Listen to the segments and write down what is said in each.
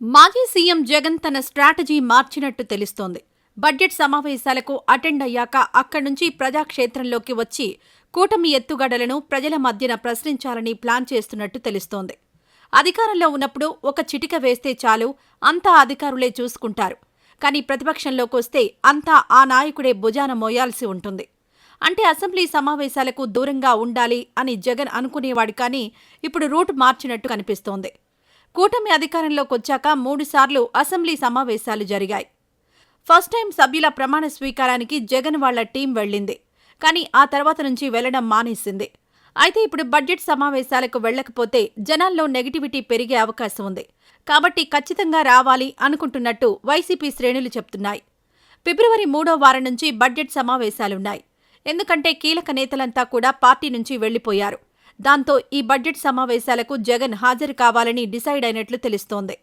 మాజీ సీఎం జగన్ తన స్ట్రాటజీ మార్చినట్టు తెలుస్తోంది. బడ్జెట్ సమావేశాలకు అటెండ్ అయ్యాక అక్కడి నుంచి ప్రజాక్షేత్రంలోకి వచ్చి కూటమి ఎత్తుగడలను ప్రజల మధ్యన ప్రశ్నించాలని ప్లాన్ చేస్తున్నట్టు తెలుస్తోంది. అధికారంలో ఉన్నప్పుడు ఒక చిటిక వేస్తే చాలు అంతా అధికారులే చూసుకుంటారు. కానీ ప్రతిపక్షంలోకి వస్తే అంతా ఆ నాయకుడే భుజాన మోయాల్సి ఉంటుంది. అంటే అసెంబ్లీ సమావేశాలకు దూరంగా ఉండాలి అని జగన్ అనుకునేవాడు కానీ ఇప్పుడు రూట్ మార్చినట్టు కనిపిస్తోంది. కూటమి అధికారంలోకి వచ్చాక మూడుసార్లు అసెంబ్లీ సమావేశాలు జరిగాయి. ఫస్ట్ టైం సభ్యుల ప్రమాణ స్వీకారానికి జగన్ వాళ్ళ టీం వెళ్ళింది. కానీ ఆ తర్వాత నుంచి వెళ్ళడం మానేసింది. అయితే ఇప్పుడు బడ్జెట్ సమావేశాలకు వెళ్ళకపోతే జనాల్లో నెగిటివిటీ పెరిగే అవకాశం ఉంది. కాబట్టి ఖచ్చితంగా రావాలి అనుకుంటున్నట్టు వైసీపీ శ్రేణులు చెప్తున్నాయి. ఫిబ్రవరి మూడో వారం నుంచి బడ్జెట్ సమావేశాలున్నాయి. ఎందుకంటే కీలక నేతలంతా కూడా పార్టీ నుంచి వెళ్ళిపోయారు దాంతో ఈ బడ్జెట్ సమావేశాలకు జగన్ హాజరు కావాలని డిసైడ్ అయినట్లు తెలుస్తోంది.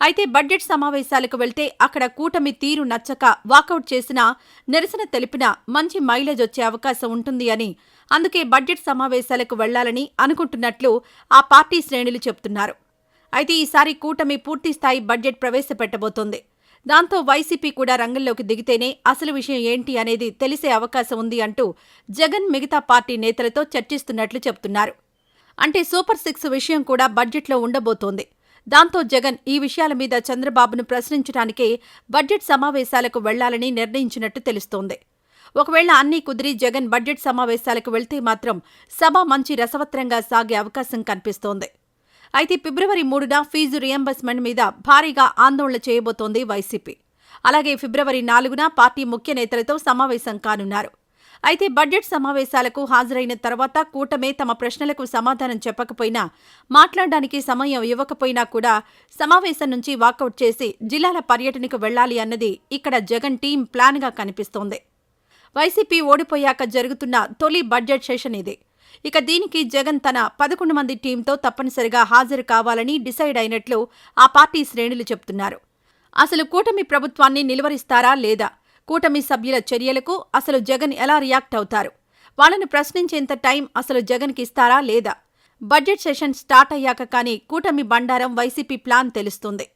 అయితే బడ్జెట్ సమావేశాలకు వెళ్తే అక్కడ కూటమి తీరు నచ్చక వాకౌట్ చేసినా నిరసన తెలిపినా మంచి మైలేజ్ వచ్చే అవకాశం ఉంటుంది అని అందుకే బడ్జెట్ సమావేశాలకు వెళ్ళాలని అనుకుంటున్నట్లు ఆ పార్టీ శ్రేణులు చెబుతున్నారు అయితే ఈసారి కూటమి పూర్తిస్థాయి బడ్జెట్ ప్రవేశపెట్టబోతోంది. దాంతో వైసీపీ కూడా రంగంలోకి దిగితేనే అసలు విషయం ఏంటి అనేది తెలిసే అవకాశం ఉంది అంటూ జగన్ మిగతా పార్టీ నేతలతో చర్చిస్తున్నట్లు చెబుతున్నారు. అంటే సూపర్ సిక్స్ విషయం కూడా బడ్జెట్లో ఉండబోతోంది. దాంతో జగన్ ఈ విషయాల మీద చంద్రబాబును ప్రశ్నించడానికే బడ్జెట్ సమావేశాలకు వెళ్ళాలని నిర్ణయించినట్టు తెలుస్తోంది. ఒకవేళ అన్నీ కుదిరి జగన్ బడ్జెట్ సమావేశాలకు వెళ్తే మాత్రం సభ మంచి రసవత్రంగా సాగే అవకాశం కనిపిస్తోంది. అయితే ఫిబ్రవరి మూడున ఫీజు రియంబర్స్మెంట్ మీద భారీగా ఆందోళన చేయబోతోంది వైసీపీ. అలాగే ఫిబ్రవరి నాలుగున పార్టీ ముఖ్య నేతలతో సమావేశం కానున్నారు. అయితే బడ్జెట్ సమావేశాలకు హాజరైన తర్వాత కూటమే తమ ప్రశ్నలకు సమాధానం చెప్పకపోయినా మాట్లాడడానికి సమయం ఇవ్వకపోయినా కూడా సమావేశం నుంచి వాకౌట్ చేసి జిల్లాల పర్యటనకు వెళ్ళాలి అన్నది ఇక్కడ జగన్ టీం ప్లాన్గా కనిపిస్తోంది. వైసీపీ ఓడిపోయాక జరుగుతున్న తొలి బడ్జెట్ సెషన్ ఇది. ఇక దీనికి జగన్ తన పదకొండు మంది టీంతో తప్పనిసరిగా హాజరు కావాలని డిసైడ్ అయినట్లు ఆ పార్టీ శ్రేణులు చెబుతున్నారు. అసలు కూటమి ప్రభుత్వాన్ని నిలువరిస్తారా లేదా? కూటమి సభ్యుల చర్యలకు అసలు జగన్ ఎలా రియాక్ట్ అవుతారు? వాళ్ళని ప్రశ్నించేంత టైం అసలు జగన్కి ఇస్తారా లేదా? బడ్జెట్ సెషన్ స్టార్ట్ అయ్యాక కానీ కూటమి బండారం వైసీపీ ప్లాన్ తెలుస్తుంది.